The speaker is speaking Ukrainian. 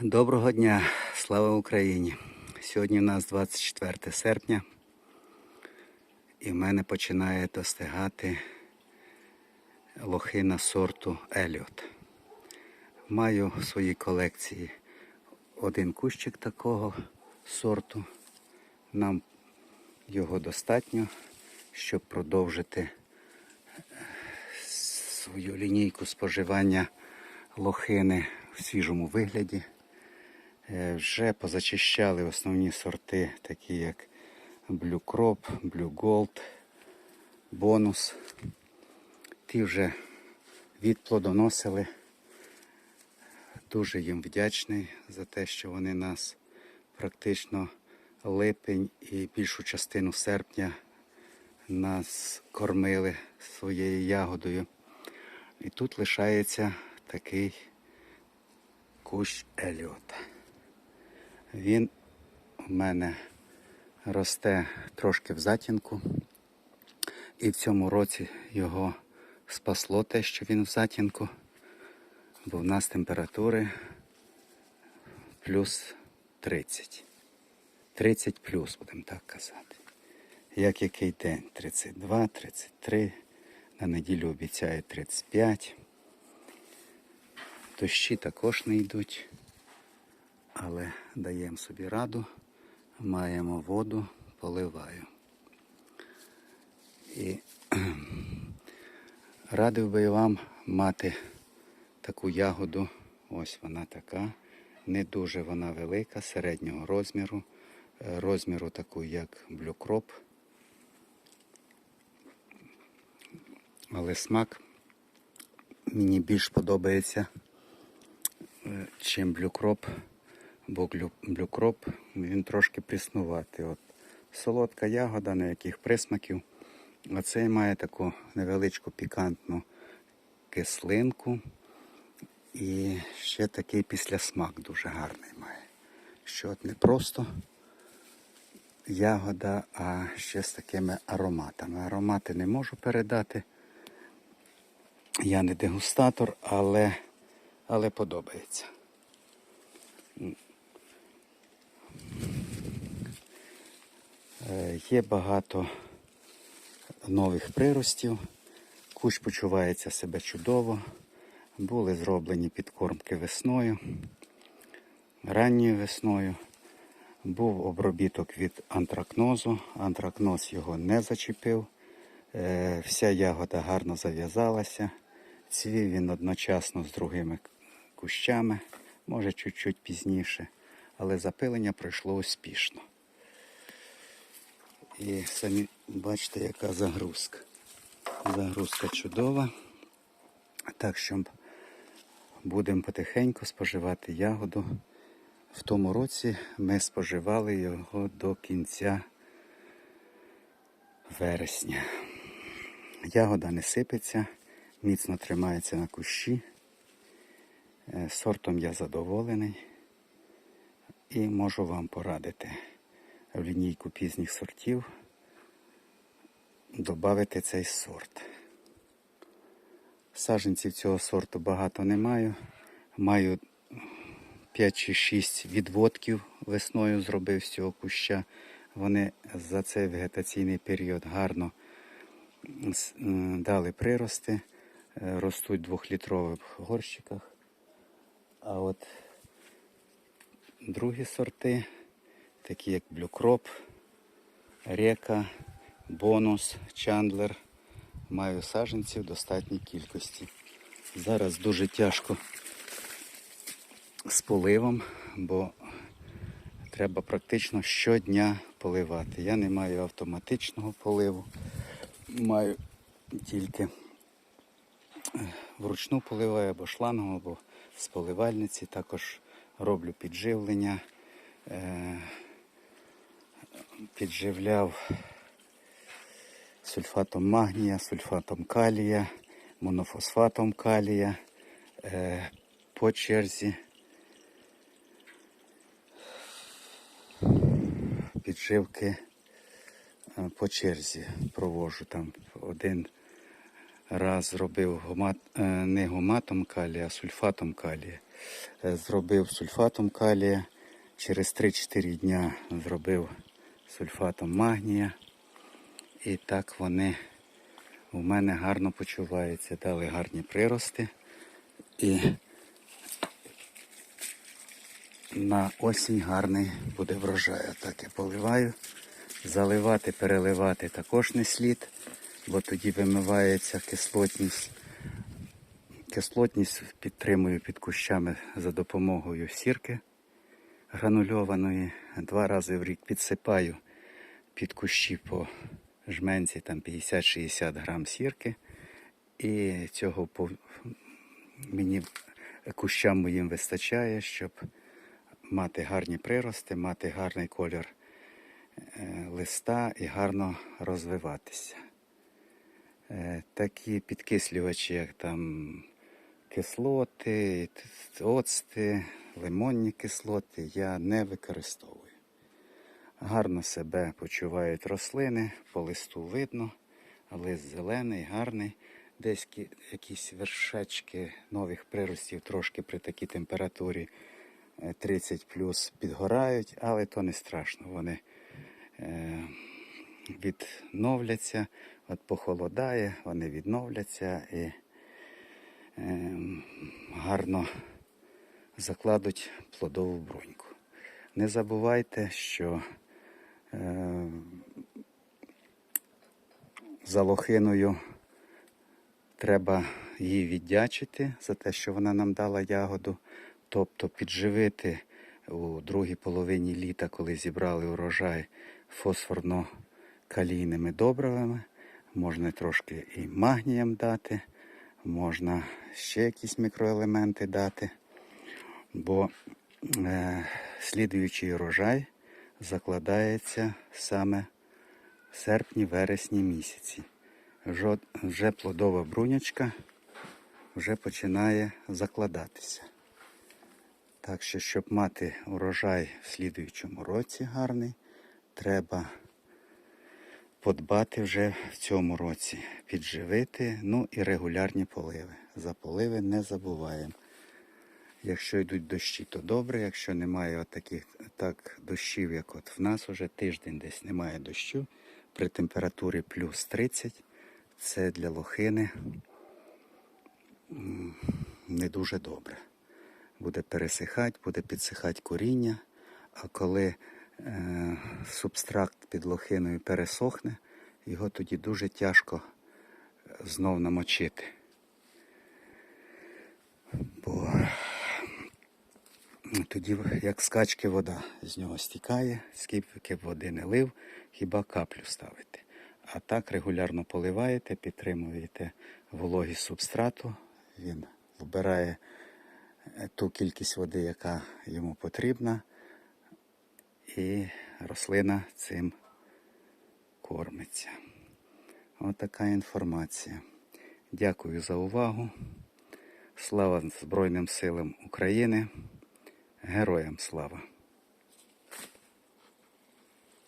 Доброго дня, слава Україні! Сьогодні у нас 24 серпня і в мене починає достигати лохина сорту Еліот. Маю в своїй колекції один кущик такого сорту. Нам його достатньо, щоб продовжити е, свою лінійку споживання лохини в свіжому вигляді. Е, Вже позачищали основні сорти, такі як Blue Crop, Blue Gold, Bonus. Ті вже відплодоносили. Дуже їм вдячний за те, що вони нас практично липень і більшу частину серпня нас кормили своєю ягодою. І тут лишається такий кущ Еліота. Він у мене росте трошки в затінку. І в цьому році його спасло те, що він в затінку, бо в нас температури плюс 30. 30 плюс, будемо так казати. Як який день? 32, 33. На неділю обіцяють 35. Дощі також не йдуть, але даємо собі раду, маємо воду, поливаю. І радив би вам мати таку ягоду. Ось вона така. Не дуже вона велика, середнього розміру. Е, Розміру таку, як блюкроп. Але смак мені більш подобається е, чим блюкроп, бо блюкроп він трошки пріснуватий. От солодка ягода, ніяких присмаків. А цей має таку невеличку пікантну кислинку. І ще такий післясмак дуже гарний має. Що от не просто ягода, а ще з такими ароматами. Аромати не можу передати. Я не дегустатор, але, але подобається. Є багато нових приростів. Кущ почувається себе чудово. Були зроблені підкормки весною, ранньою весною. Був обробіток від антракнозу. Антракноз його не зачепив. Е, Вся ягода гарно зав'язалася. Цвів він одночасно з другими кущами, може чуть-чуть пізніше, але запилення пройшло успішно. І самі бачите, яка загрузка. Загрузка чудова. Так що будемо потихеньку споживати ягоду. В тому році ми споживали його до кінця вересня. Ягода не сипеться, міцно тримається на кущі. Е, Сортом я задоволений і можу вам порадити в лінійку пізніх сортів додати цей сорт. Саженців цього сорту багато не маю. Маю 5 чи 6 відводків весною зробив з цього куща. Вони за цей вегетаційний період гарно дали прирости, е, ростуть в двохлітрових горщиках. А от другі сорти, такі як блюкроп, река, бонус, чандлер, маю саженців в достатній кількості. Зараз дуже тяжко з поливом, бо треба практично щодня поливати. Я не маю автоматичного поливу, маю тільки е, вручну поливаю або шлангом, або з поливальниці. Також роблю підживлення. Підживляв сульфатом магнія, сульфатом калія, монофосфатом калія е, по черзі. Підживки е, по черзі провожу там один раз зробив гомат, е, не гоматом калія, а сульфатом калія. е, зробив сульфатом калія. Через 3-4 дня зробив сульфатом магнія. І так вони у мене гарно почуваються, дали гарні прирости. І на осінь гарний буде врожай. Отак я поливаю. Заливати, переливати також не слід, бо тоді вимивається кислотність. Кислотність підтримую під кущами за допомогою сірки гранульованої. Два рази в рік підсипаю під кущі по жменці там 50-60 грам сірки. І цього по, мені кущам моїм вистачає, щоб мати гарні прирости, мати гарний колір е, листа і гарно розвиватися. Е, Такі підкислювачі, як там кислоти, оцти, лимонні кислоти, я не використовую. Гарно себе почувають рослини, по листу видно, лист зелений, гарний. Десь якісь вершечки нових приростів трошки при такій температурі е, 30 плюс підгорають, але то не страшно. Вони е, відновляться, от похолодає, вони відновляться і е, гарно закладуть плодову бруньку. Не забувайте, що е, за лохиною треба їй віддячити за те, що вона нам дала ягоду, тобто підживити у другій половині літа, коли зібрали урожай фосфорно-калійними добривами. Можна трошки і магнієм дати, можна ще якісь мікроелементи дати, бо е, слідуючий урожай закладається саме в серпні-вересні місяці. Вже, вже плодова брунячка вже починає закладатися. Так що, щоб мати урожай в слідуючому році гарний, треба подбати вже в цьому році, підживити, ну і регулярні поливи. За поливи не забуваємо. Якщо йдуть дощі, то добре. Якщо немає от таких так дощів, як от в нас уже тиждень десь немає дощу, при температурі плюс 30, це для лохини не дуже добре. Буде пересихати, буде підсихати коріння, а коли е, субстракт під лохиною пересохне, його тоді дуже тяжко е, знов намочити. Бо тоді, як скачки вода з нього стікає, скільки б води не лив, хіба каплю ставити. А так регулярно поливаєте, підтримуєте вологість субстрату, він вбирає е, ту кількість води, яка йому потрібна, і рослина цим кормиться. Ось така інформація. Дякую за увагу. Слава Збройним силам України. Героям слава!